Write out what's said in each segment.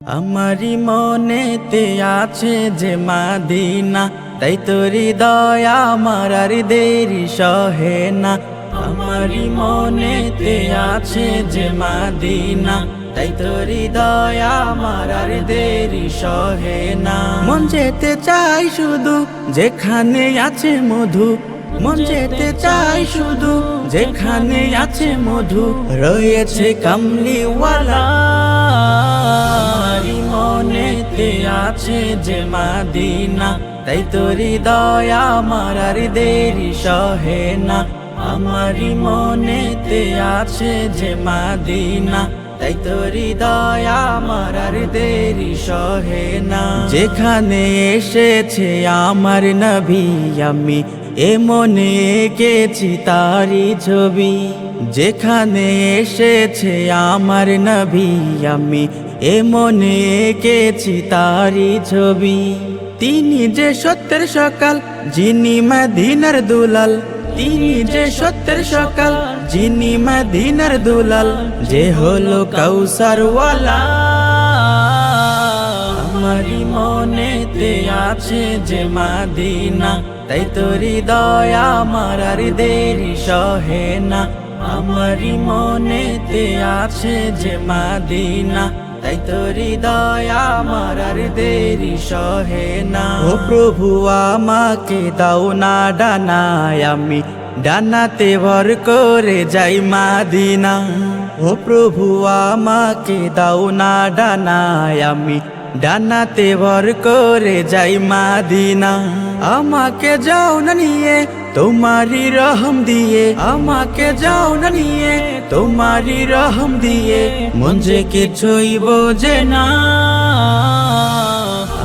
আমারি মনেতে আছে যে মাদিনা, তাই তোরি দয়া আমার আর দেরি সহে না। আমারি মনেতে আছে যে মাদিনা, তাই তোরি দয়া আমার আর দেরি সহে না। মন যেতে চাই শুধু যেখানে আছে মধু, মন যেতে চাই শুধু যেখানে আছে মধু, রয়েছে কামলিওয়ালা। আছে যে মাদিনা, তাই তোরি দয়া আমার আর দেরি সহে না। আমারি মনেতে আছে যে মাদিনা, তাই তোরি দয়া আমার আর দেরি সহে না। যেখানে এসেছে আমার নবী আমি এ মনে এঁকেছি তারি ছবি, যেখানে এসেছে আমার নবী আমি এ মনে এঁকেছি তারি ছবি। তিনি যে সত্যের সকাল, যিনি মদিনার দুলাল। তিনি যে সত্যের সকাল, যিনি মদিনার দুলাল। যে হলো কৌসার ওয়ালা আমারি মনেতে আছে যে মাদিনা, তাই তোরি দয়া আমার আর দেরি সহে না। আমারি মনেতে আছে যে মাদিনা, তাই তোরি দয়া আমার আর দেরি সহে না। ও প্রভু, আমাকে দাও না ডানায় আমি, ডানাতে ভর করে যাই মাদিনা। ও প্রভু, আমাকে দাও না ডানায় আমি ডানাতে ভর করে যাই মা মাদিনা। আমাকে যাও না নিয়ে তোমারি রহম দিয়ে। আমাকে যাও না নিয়ে তোমারি রহম দিয়ে। মন যে কিছুই বোঝে না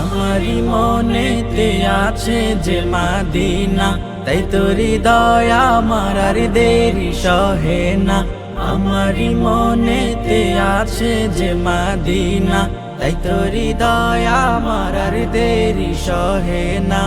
আমারি মনেতে আছে যে মাদিনা। তাই তোরি দয়া আমার আর দেরি সহে না আমারি মনেতে আছে যে মাদিনা। তাই তোরি দয়া আমার আর দেরি সহে না।